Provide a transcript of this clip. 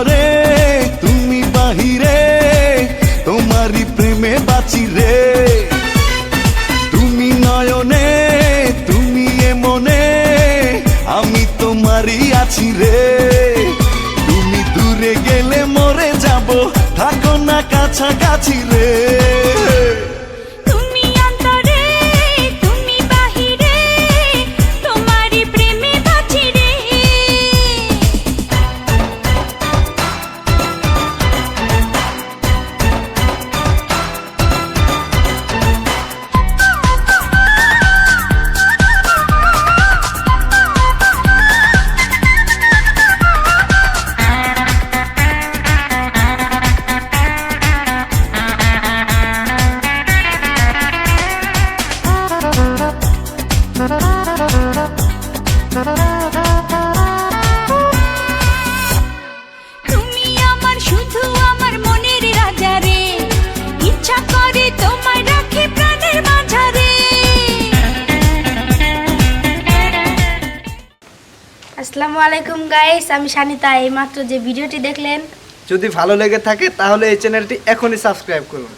ঘরে, তুমি বাহিরে, তোমারই প্রেমে বাঁচি রে। তুমি নয়নে, তুমি এ মনে আমি তোমারই আছি রে। তুমি দূরে গেলে মরে যাব, থাকো না কাছাকাছি রে। তুমি আমার শুধু আমার মনের রাজা রে ইচ্ছা করে তোমায় রাখি প্রাণের মাঝারে। আসসালামু আলাইকুম গাইস আমি সানিতা। এই মাত্র যে ভিডিওটি দেখলেন যদি ভালো লেগে থাকে তাহলে এই চ্যানেলটি এখনই সাবস্ক্রাইব করুন।